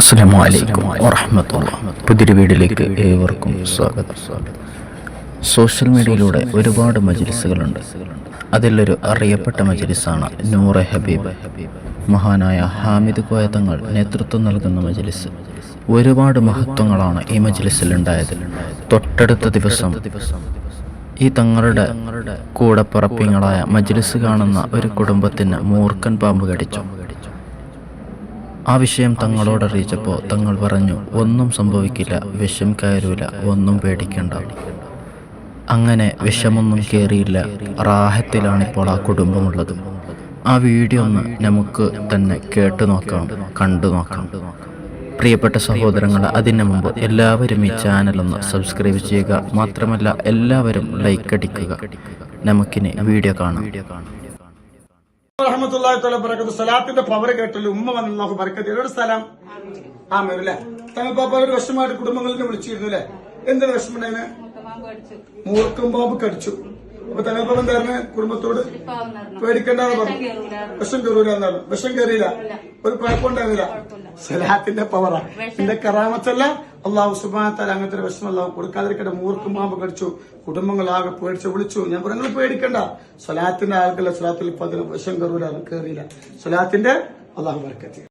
അസ്സലാമു അലൈക്കും വറഹ്മത്തുള്ളാഹി പുതിയൊരു വീടിലേക്ക് ഏവർക്കും സ്വാഗതം. സോഷ്യൽ മീഡിയയിലൂടെ ഒരുപാട് മജ്ലിസുകളുണ്ട്. അതിലൊരു അറിയപ്പെട്ട മജ്ലിസാണ് നൂറെ ഹബീബ്. മഹാനായ ഹാമിദ് കോയതങ്ങൾ നേതൃത്വം നൽകുന്ന മജ്ലിസ്. ഒരുപാട് മഹത്വങ്ങളാണ് ഈ മജലിസിൽ ഉണ്ടായത് തൊട്ടടുത്ത ദിവസം ഈ തങ്ങളുടെ കൂടെ പറപ്പിങ്ങളായ മജ്ലിസ് കാണുന്ന ഒരു കുടുംബത്തിന് മൂർഖൻ പാമ്പ് കടിച്ചു. ആ വിഷയം തങ്ങളോട് അറിയിച്ചപ്പോൾ തങ്ങൾ പറഞ്ഞു ഒന്നും സംഭവിക്കില്ല വിഷം കയറൂല ഒന്നും പേടിക്കണ്ട. അങ്ങനെ വിഷമൊന്നും കയറിയില്ല റാഹത്തിലാണിപ്പോൾ ആ കുടുംബമുള്ളത്. ആ വീഡിയോ ഒന്ന് നമുക്ക് തന്നെ കേട്ടു നോക്കാം കണ്ടു നോക്കാം പ്രിയപ്പെട്ട സഹോദരങ്ങൾ അതിനു മുമ്പ് എല്ലാവരും ഈ ചാനലൊന്ന് സബ്സ്ക്രൈബ് ചെയ്യുക. മാത്രമല്ല എല്ലാവരും ലൈക്ക് അടിക്കുക. നമുക്കിനി വീഡിയോ കാണാം. സലാത്തിന്റെ പവർ കേട്ടല്ലോ ഉമ്മ വന്ന് അല്ലാഹു ബറക്കത്ത് എവിടെ സ്ഥലം ആമേർ അല്ലേ? തങ്ങൾ പാപ്പ ഒരു വിഷമമായിട്ട് കുടുംബങ്ങളിൽ വിളിച്ചിരുന്നു അല്ലേ? എന്ത് വിഷമം ഉണ്ടായിരുന്നു? മൂർക്കും പാമ്പ് കടിച്ചു. അപ്പൊ തങ്ങൾ തരണ കുടുംബത്തോട്? പേടിക്കണ്ടെന്ന് പറഞ്ഞു. വിഷം കയറൂല എന്നാണ് വിഷം കയറിയില്ല. ഒരു കുഴപ്പമുണ്ടായിരുന്നില്ല. സലാത്തിന്റെ പവറാ എന്റെ കറാമത്തല്ല അള്ളാഹു സുബാനത്താൽ അങ്ങനത്തെ ഒരു വിഷമം അല്ലാഹു കൊടുക്കാതിരിക്കട്ടെ. മൂർക്കും മാമ്പ് കടിച്ചു. കുടുംബങ്ങളാകെ പേടിച്ച് വിളിച്ചു. ഞാൻ പറഞ്ഞു നിങ്ങൾ പേടിക്കണ്ട. സ്വലാത്തിന്റെ ആൾക്കല്ല സ്വലാത്തിൽ ഇപ്പൊ അതിന് വിഷം കയറൂല കയറിയില്ല. സ്വലാത്തിന്റെ അള്ളാഹു ബർക്കത്തി.